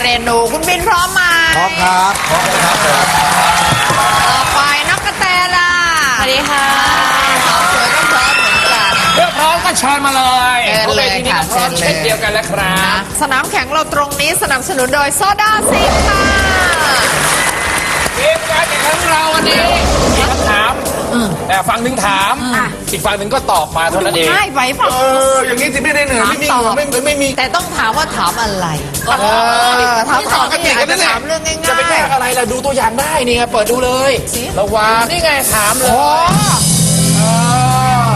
เรนูคุณบินพร้อมไหมพร้อมครับพร้อมครับผมต่อไปน้องกระแตล่ะสวัสดีค่ะสาวสวยก็พร้อมเหมือนกันเมื่อพร้อมก็เชิญมาเลยเชิญเลยพราะวทีนี้ก็พร้อมค่ะเชิญเลยเช่นเดียวกันแล้วครับ สนามแข่งเราตรงนี้สนับสนุนโดยโซดาซิงค่ะเกมการแข่งขันของเราวันนี้มีคำถาม แต่ฝั่งหนึ่งถาม อีกฝั่งหนึ่งก็ตอบมาเท่านั้นเองง่ายไปเปล่าเอออย่างนี้สิไม่ได้เหนื่อยไม่มีเหงื่อไม่ไม่มีแต่ต้องถามว่าถามอะไรเออถามตอบไม่อยากจะถามเรื่องง่ายๆ จะไปแก้อะไรล่ะดูตัวอย่างได้นี่ไงเปิดดูเลยสิ ระวังนี่ไงถามเลยโอ้เออ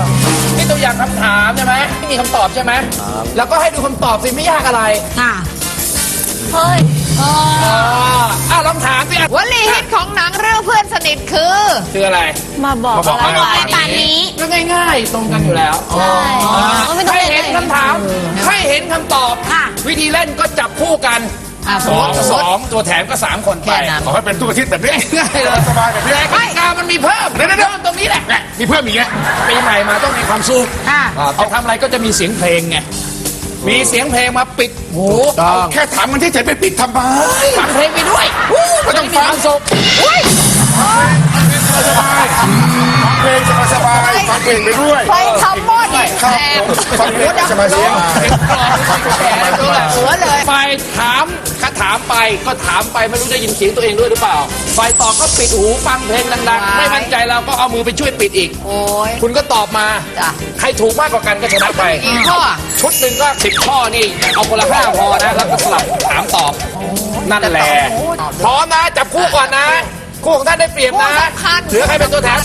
นี่ตัวอย่างคำถามใช่ไหมไม่มีคำตอบใช่ไหมแล้วก็ให้ดูคำตอบสิไม่ยากอะไร ค่ะ เฮ้ยอ่าอะลองถามสิอะวลีฮิตของหนังเรื่องเพื่อนสนิทคือคืออะไร มาบอกมาบอกอะไร อะไรป่านนี้ ก็ง่ายๆ ตรงกันอยู่แล้วใช่ไม่ต้องให้เล่นเห็นคำถามให้เห็นคำตอบค่ะวิธีเล่นก็จับคู่กันอะสสมอมงติสองตัวแถมก็สามคนไปแค่นั้น ขอให้เป็นทุกอาทิตย์แบบนี้ง่ายเลยสบายแบบนี้แต่กติกามันมีเพิ่มเดี๋ยวเพิ่มตรงนี้แหละเนี่ยมีเพิ่มอีกแล้วปีใหม่มาต้องมีความสุขค่ะจะทำอะไรก็จะมีเสียงเพลงไง มีเสียงเพลงมาปิดหูแค่ถามมันที่เฉยๆไปปิดทำไมฟังเพลงไปด้วยไม่ต้องฟังจะด้มีความสุขอุ้ยสบายฟังเพลงสบายๆฟังเพลงไปด้วย ไปทำหม้อ ดิบครับแทนฟังเพลงสบายๆเสียงหัวเลยฝ่ายถามคาถามไปก็ถามไปไม่รู้จะยินเสียงตัวเองด้วยหรือเปล่าฝ่ายตอบก็ปิดหูฟังเพลงดังๆไม่มั่นใจเราก็เอามือไปช่วยปิดอีก โอ้ยคุณก็ตอบมาจ้ะใครถูกมากกว่ากันก็ชนะไปกี่ข้อชุดหนึ่งก็สิบข้อนี่ เอาคนละห้าพอนะแล้วก็สลับถามตอบ นั่นแหละพร้อมนะจับคู่ก่อนนะ คู่ของท่านได้เปรียบนะคู่สำคัญเหลือใครเป็นตัวแทน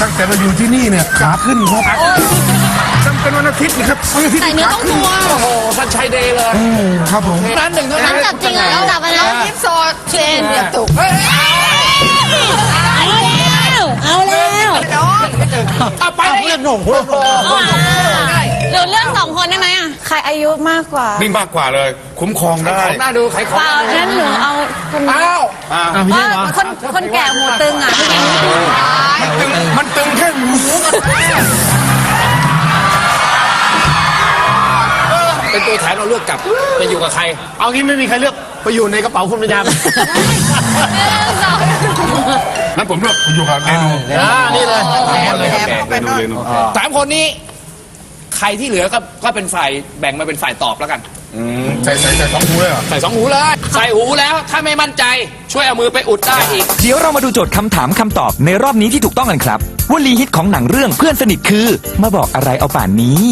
ตั้งแต่มาอยู่ที่นี่เนี่ยขาขึ้นครับจำเป็นวันอาทิตย์นะครับวันอาทิตย์ใส่เนื้อขาต้องขึ้นตัว โอ้โหท่านชัยเดย์เลยครับผมนั้นหนึ่งเท่านั้นจับจริงเหรอจับไปแล้วยิปโซเชนกระตุกเฮ้ยเอาแล้ว เอาแล้วน้องเอาไปเลยหนุ่มห รือเรื่องสองคนได้ไหมอะใครอายุมากกว่านี่มากกว่าเลย คุ้มครองได้ของหน้าดูใครขอเปงล่างั้นหนูเอาคนอ้าวว่าคนคนแก่หูตึงอะพี่ยังตึงมันตึงแค่หมูเป็นตัวแทนเราเลือกกลับไปอยู่กับใคร เอางี้ไม่มีใครเลือกไปอยู่ในกระเป๋าคุณปัญญาสองนั้นผมเลือกอยู่กับเรนูอ่านี่เลย แถมแถมเข้าไปเรนูนู่นเรนูสามคนนี้ ใครที่เหลือก็ก็เป็นฝ่ายแบ่งมาเป็นฝ่ายตอบแล้วกันอืมใส่ใส่ใส่สองหูเลยเหรอ ใส่สองหูเลย ใส่หูแล้วถ้าไม่มั่นใจ ช่วยเอามือไปอุดได้อีก เดี๋ยวเรามาดูโจทย์คำถามคำตอบในรอบนี้ที่ถูกต้องกันครับวลีฮิตของหนังเรื่องเพื่อนสนิทคือ มาบอกอะไรเอาป่านนี้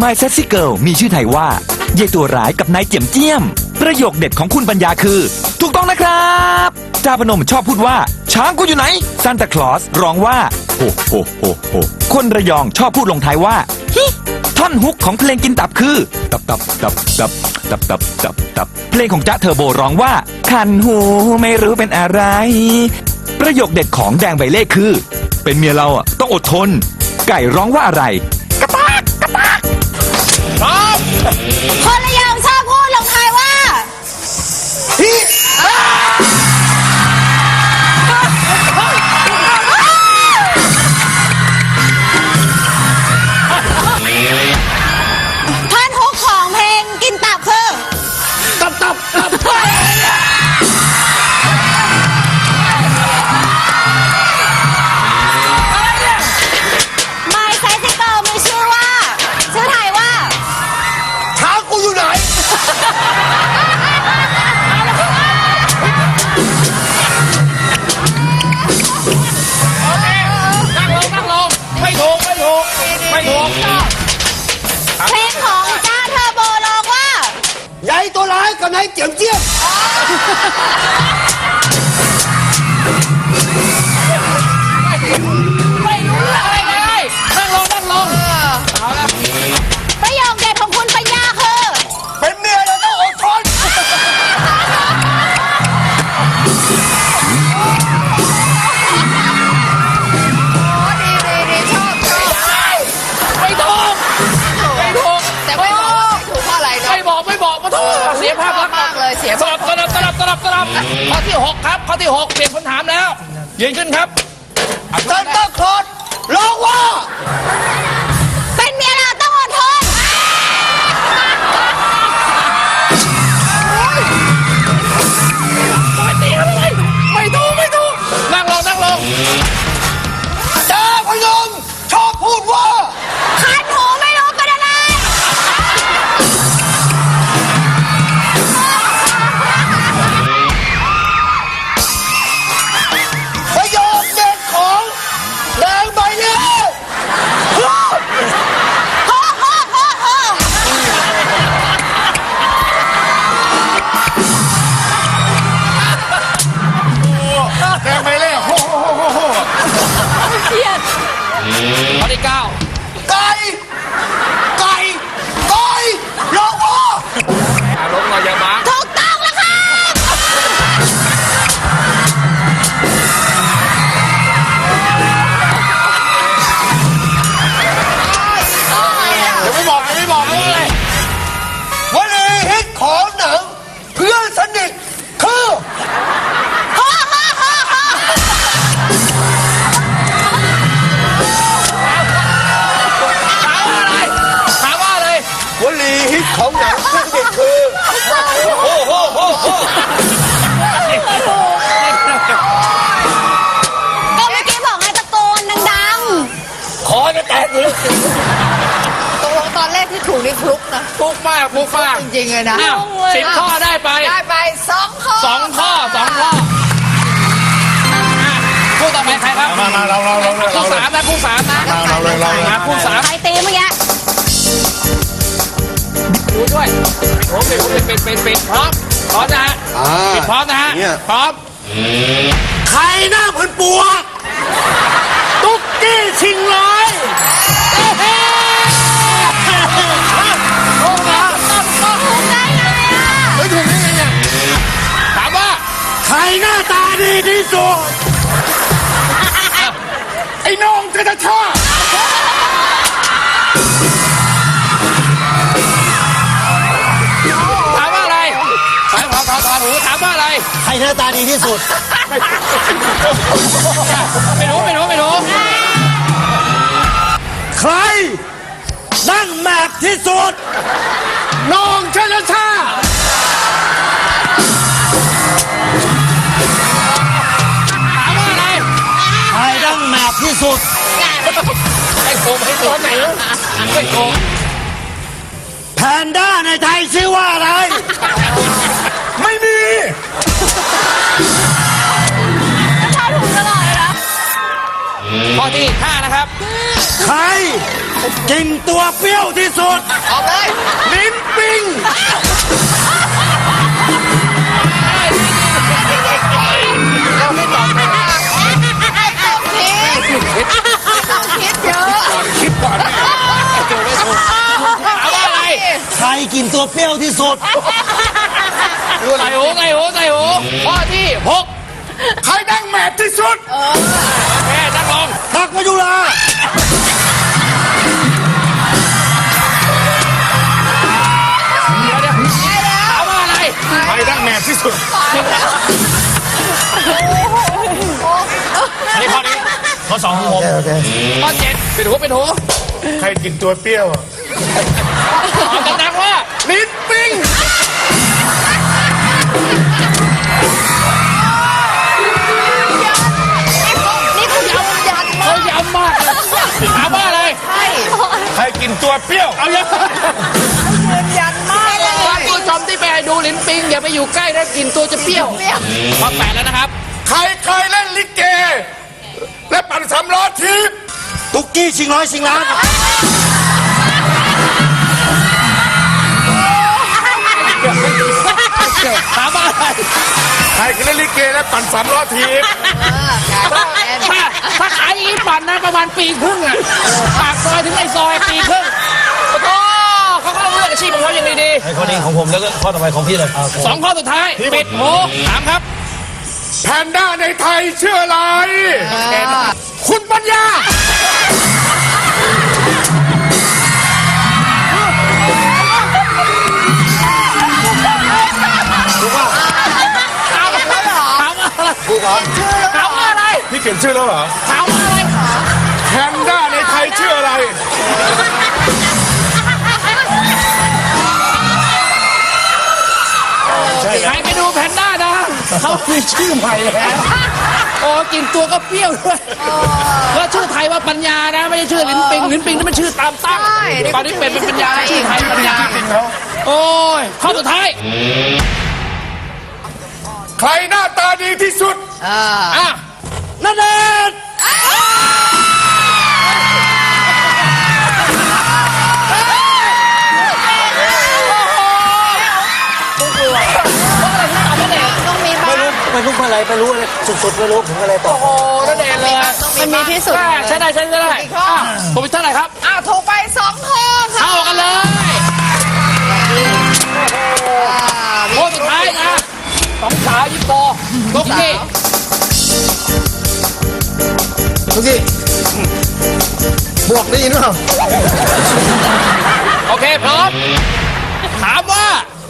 My Sassy Girl มีชื่อไทยว่าเยายตัวร้ายกับนายเจียมเจียม ประโยคเด็ดของคุณปัญญาคือ ถูกต้องนะครับจาพนมชอบพูดว่า ช้างกูอยู่ไหนซานตาคลอสร้องว่าโฮโฮโฮโฮคนระยองชอบพูดลงท้ายว่าฮิ ท่อนฮุกของเพลงกินตับคือ ตับตับตับตับตับตับตับตับเพลงของจ๊ะเทอร์โบร้องว่า คันหูไม่รู้เป็นอะไร ประโยคเด็ดของแดงใบเล่คือ เป็นเมียเราอะต้องอดทน ไก่ร้องว่าอะไร 神经啊 ข้อที่หกเปลี่ยนคำถามแล้ว ยืนขึ้นครับซันตาคลอ นะฟุกมากฟุกมากจริงๆเลยนะอ้าวสิบข้อได้ไปได้ไปสองข้อสองข้อสองข้ออะคู่ต่อไปใครครับมามาเราเราเราเราคู่สามนะคู่สามนะเราเลยเราเลยอะคู่สามๆใครตีเมื่อกี้ดูด้วยโอ้เป็นเป็นเป็นเป็นเป็นพร้อมพร้อมนะฮะปิดพร้อมนะฮะพร้อมใครหน้าเหมือนปัวตุ๊กกี้ชิงร้อยโอ้ รหน้าตาดีที่สุด ไอ้น้องจะจะชอบถามว่าอะไรถามถามถามถามหูถามว่าอะไร ใครหน้าตาดีที่สุด ไม่รู้ ไม่รู้ ไม่รู้ ใครนั่งแมกที่สุด น้องชาชา ไอ้โกงไอ้โกงไหนไอ้โกงแพนด้าในไทยชื่อว่าอะไร ไม่มีถ้าถูกตลอดเลยนะข้อที่ห้านะครับใครกินตัวเปรี้ยวที่สุด ออกเลยลิ้นปิง คิดเยอะคิดก่อนเจอไม่ถูกถามว่าอะไรใครกินตัวเปรี้ยวที่สุดใส่หูใส่หูใส่หูข้อที่หกใครนั่งแมกที่สุดแม่นั่งลงตักมายุราเดี๋ยวเดี๋ยวถามว่าอะไรใครนั่งแมกที่สุดอันนี้ข้อนี้ ข้อสองของผมข้อเจ็ดเป็นหูเป็นหูใครกินตัวเปรี้ยวตอบดังๆว่าลิ้นปิงนี่เขาย้ำยันมาเขาย้ำมากถามว่าอะไร ใช่ใครกินตัวเปรี้ยว เอาเยอะยืนยันมากเลยท่านผู้ชมที่ไปดูลิ้นปิงอย่าไปอยู่ใกล้นะกลินตัวจะเปรี้ยว เปรี้ยว ข้อแปดแล้วนะครับ ใครเคยเล่นลิเก ตุ๊กกี้ชิงร้อยชิงล้าน ถามว่าอะไรใครเคยเล่นลิเกและปั่นสำล้อทิพย์ถ้าถ้าขายอีปั่นนะประมาณปีครึ่งอะปากซอยถึงไอ้ซอยปีครึ่งโอ้เขาก็ต้องเลือกอาชีพของเขาอย่างดีไอ้ข้อนี้ของผมแล้วก็ข้อต่อไปของพี่เลยๆสองข้อสุดท้ายปิดหูถามครับ แพนด้าในไทยชื่ออะไร คุณปัญญาถูกว่า ถามว่าอะไรนี่เขียนชื่อแล้วเหรอถามว่าอะไรแพนด้าในไทยชื่ออะไรใครไปดูแพนด้านะเขามีชื่อใหม่แล้วโอ้กินตัวก็เปรี้ยวด้วยแล้วชื่อไทยว่าปัญญานะ ไม่ใช่ชื่อลิ้นปิงลิ้นปิงนี่มันชื่อตามตั้งใช่ตอนนี้เป็นเป็นปัญญาชื่อไทยปัญญาโอ้ยข้อสุดท้ายใครหน้าตาดีที่สุด อะนั่นเองต้องมีบ้างไม่รู้อะไรไม่รู้อะไรสุดๆไม่รู้ผมอะไรต่อ โอ้นั่นเองเลยมันมีที่สุดใช่ได้ใช่ได้อะผมเป็นเท่าไหร่ครับอ้าวถูกไปสองข้อค่ะเข้ากันเลยโค้งสุดท้ายนะสองสาวยิปโปลูกนี่ ทุกี้บวกได้ยินเปล่าโอเคพร้อม ถามว่า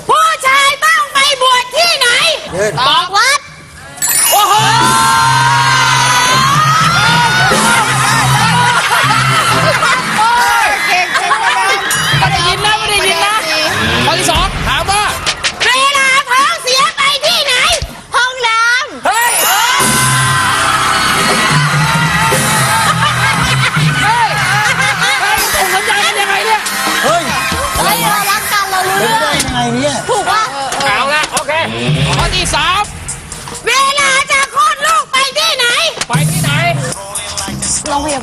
ผู้ชายต้องไปบวชที่ไหนบอก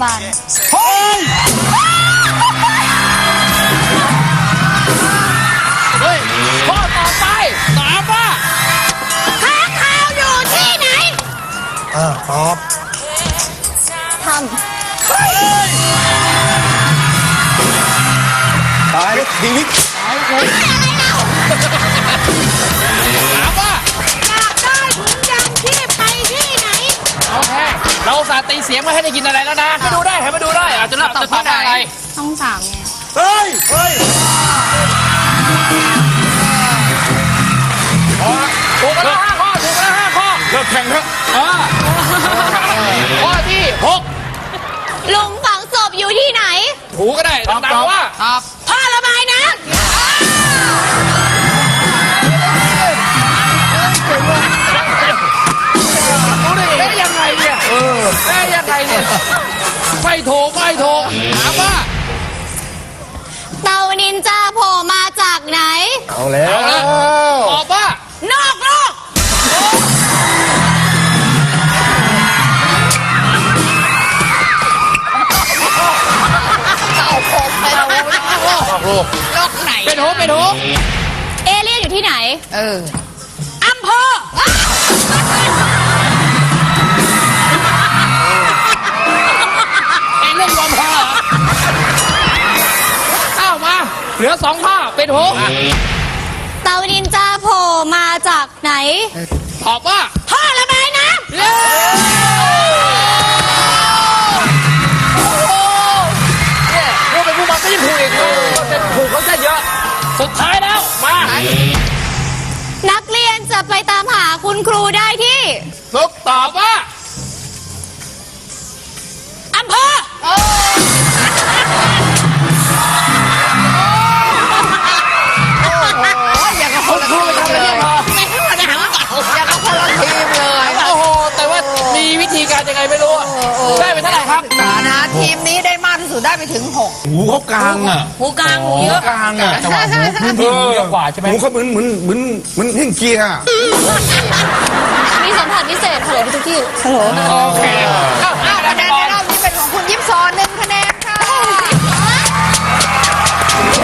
โรงพยาบาลเฮ้ยเฮ้ยข้อต่อไปถามว่าค้างคาวอยู่ที่ไหนอ่าตอบทตายดีวิกถามว่าำอยากได้ถุงยางชีพไปที่ไหนโอเคเรา อุตสาห์ตีเสียงมาให้ได้ยินอะไรแล้วนะมาดูได้ให้มาดูได้อาจจะเลือกจะตอบว่าอะไรต้องสามไงเฮ้ยเฮ้ยถูกกันแล้วห้าข้อถูกกันแล้วห้าข้อเลิกแข่งเถอะอ่าข้อที่หกหลุมฝังศพอยู่ที่ไหนถูกก็ได้ดังๆว่าท่อระบายน้รู้ เนี่ยไม่ถูกไม่ถูกถามว่าำเตานินจาโผล่มาจากไหน เอาแล้วเอาละตอบว่านอกโลกเอาผมไปเอาโลกไหนเป็นหูเป็นหูเอเลี่ยนอยู่ที่ไหน เอออ เองเล่นบอลพอเหรออ้าวมา เหลือสองข้อเป็นหูเตานินจาโผล่มาจากไหน ตอบว่า ท่อระบายน้เย้เนี่ยพูดไปพูดมาก็ยังถูกอีกเออแต่ถูกเขาจะเยอะ สุดท้ายแล้ว มาำนักเรียนจะไปตามหาคุณครูได้ที่ลุกตอบว่า ทีมนี้ได้มากที่สุดได้ไปถึงหกหูเขากลางอะหูกลางหูเยอะ กลางอะจังหวะหูพื้นที่หูเยอะกว่าใช่ไหมหูเขาเหมือนเหมือนเหมือนเหมือนเฮ่งเกียร์อะมีสัมผัสพิเศษฮัลโหลพี่ตุ๊กกี้ฮัลโหลโอเคอ้าวอ้าว